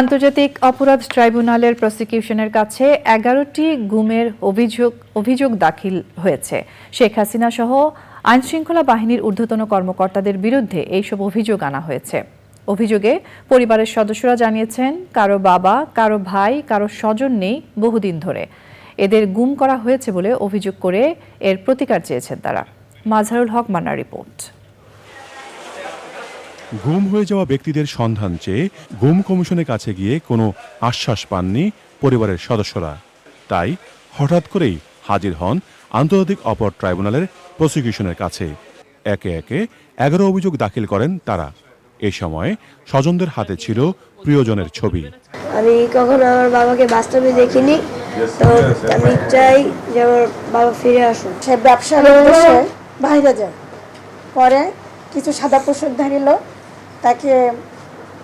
আন্তর্জাতিক অপরাধ ট্রাইব্যুনালের প্রসিকিউশনের কাছে এগারোটি গুমের অভিযোগ অভিযোগ দাখিল হয়েছে। শেখ হাসিনা সহ আইনশৃঙ্খলা বাহিনীর ঊর্ধ্বতন কর্মকর্তাদের বিরুদ্ধে এইসব অভিযোগ আনা হয়েছে। অভিযোগে পরিবারের সদস্যরা জানিয়েছেন, কারও বাবা, কারও ভাই, কারও স্বজন নেই বহুদিন ধরে। এদের গুম করা হয়েছে বলে অভিযোগ করে এর প্রতিকার চেয়েছেন তারা। মাজহারুল হক মান্নার রিপোর্ট। গুম হয়ে যাওয়া ব্যক্তিদের সন্ধান চেয়ে গুম কমিশনের কাছে গিয়ে কোনো আশ্বাস পাননি পরিবারের সদস্যরা। তাই হঠাৎ করেই হাজির হন আন্তর্জাতিক অপরাধ ট্রাইব্যুনালের প্রসিকিউশনের কাছে। একে একে এগারো অভিযোগ দাখিল করেন তারা। এ সময় স্বজনদের হাতে ছিল প্রিয়জনের ছবি। আমি কখনো আমার বাবাকে বাস্তবে দেখিনি। তো আমি চাই যে আমার বাবা ফিরে আসুন সে উদ্দেশ্যে বাইরে যায়। পরে কিছু সাদা পোশাকধারী লোক তাকে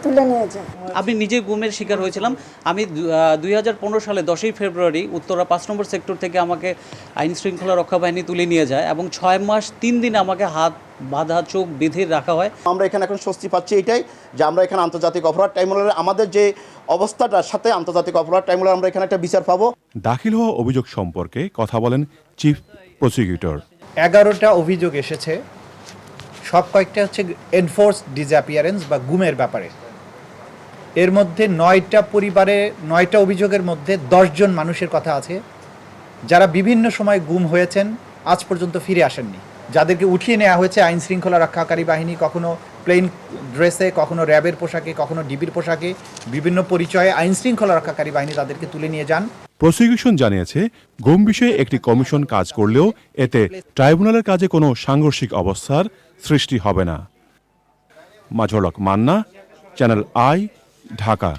তুলে নিয়ে যায়। আমি নিজে গুমের শিকার হয়েছিলাম। আমি দুই হাজার পনেরো সালে দশই ফেব্রুয়ারি উত্তরা পাঁচ নম্বর সেক্টর থেকে আমাকে আইন শৃঙ্খলা রক্ষা বাহিনী তুলে নিয়ে যায় এবং ছয় মাস তিন দিন আমাকে হাত বাঁধা চোখ বেঁধে রাখা হয়। আমরা এখানে এখন স্বস্তি পাচ্ছি এটাই যে আমরা এখানে আন্তর্জাতিক অপরাধ ট্রাইব্যুনালের আমাদের যে অবস্থাটার সাথে আন্তর্জাতিক অপরাধ ট্রাইব্যুনাল আমরা এখানে একটা বিচার পাবো। দাখিল হওয়া অভিযোগ সম্পর্কে কথা বলেন চিফ প্রসিকিউটর। এগারোটা অভিযোগ এসেছে। সব কয়েকটা হচ্ছে এনফোর্স ডিসঅ্যাপিয়ারেন্স বা গুমের ব্যাপারে। এর মধ্যে নয়টা পরিবারে, নয়টা অভিযোগের মধ্যে দশজন মানুষের কথা আছে। যারা বিভিন্ন সময় গুম হয়েছেন, আজ পর্যন্ত ফিরে আসেননি। যাদেরকে উঠিয়ে নেওয়া হয়েছে আইন শৃঙ্খলা রক্ষাকারী বাহিনী, কখনো প্লেন ড্রেসে, কখনো র্যাবের পোশাকে, কখনো ডিবির পোশাকে, বিভিন্ন পরিচয়ে আইন শৃঙ্খলা রক্ষাকারী বাহিনী তাদেরকে তুলে নিয়ে যান। প্রসিকিউশন জানিয়েছে, গম বিষয়ে একটি কমিশন কাজ করলেও এতে ট্রাইব্যুনালের কাজে কোনো সাংঘর্ষিক অবস্থার সৃষ্টি হবে না। মাঝলক মান্না, চ্যানেল আই, ঢাকা।